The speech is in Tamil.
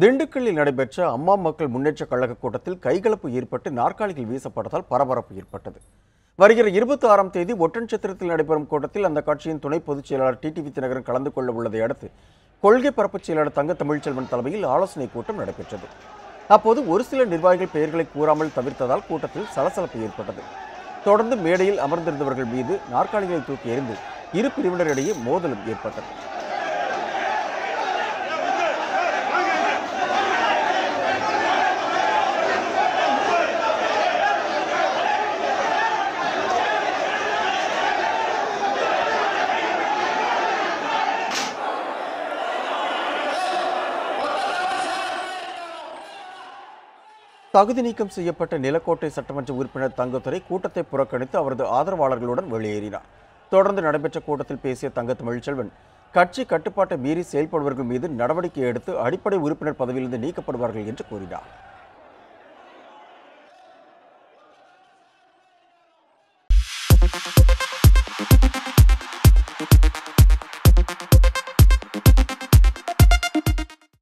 திண்டுக்கல்லில் நடைபெற்ற அம்மா மக்கள் முன்னேற்ற கழக கூட்டத்தில் கைகலப்பு ஏற்பட்டு நாற்காலிகள் வீசப்பட்டதால் பரபரப்பு ஏற்பட்டது. வருகிற இருபத்தி ஆறாம் தேதி ஒட்டன்சத்திரத்தில் நடைபெறும் கூட்டத்தில் அந்த கட்சியின் துணை பொதுச் செயலாளர் டிடிவி தினகரன் கலந்து கொள்ள உள்ளதை அடுத்து கொள்கை பரப்புச் செயலாளர் தங்க தமிழ்ச்செல்வன் தலைமையில் ஆலோசனைக் கூட்டம் நடைபெற்றது. அப்போது ஒரு சில நிர்வாகிகள் பெயர்களை கூறாமல் தவிர்த்ததால் கூட்டத்தில் சலசலப்பு ஏற்பட்டது. தொடர்ந்து மேடையில் அமர்ந்திருந்தவர்கள் மீது நாற்காலிகளை தூக்கி எறிந்து இரு பிரிவினரிடையே மோதலும் ஏற்பட்டது. தகுதி நீக்கம் செய்யப்பட்ட நிலக்கோட்டை சட்டமன்ற உறுப்பினர் தங்கத்துறை கூட்டத்தை புறக்கணித்து அவரது ஆதரவாளர்களுடன் வெளியேறினார். தொடர்ந்து நடைபெற்ற கூட்டத்தில் பேசிய தங்க தமிழ்ச்செல்வன் கட்சி கட்டுப்பாட்டை மீறி செயல்படுபவர்கள் மீது நடவடிக்கை எடுத்து அடிப்படை உறுப்பினர் பதவியிலிருந்து நீக்கப்படுவார்கள் என்று கூறினார்.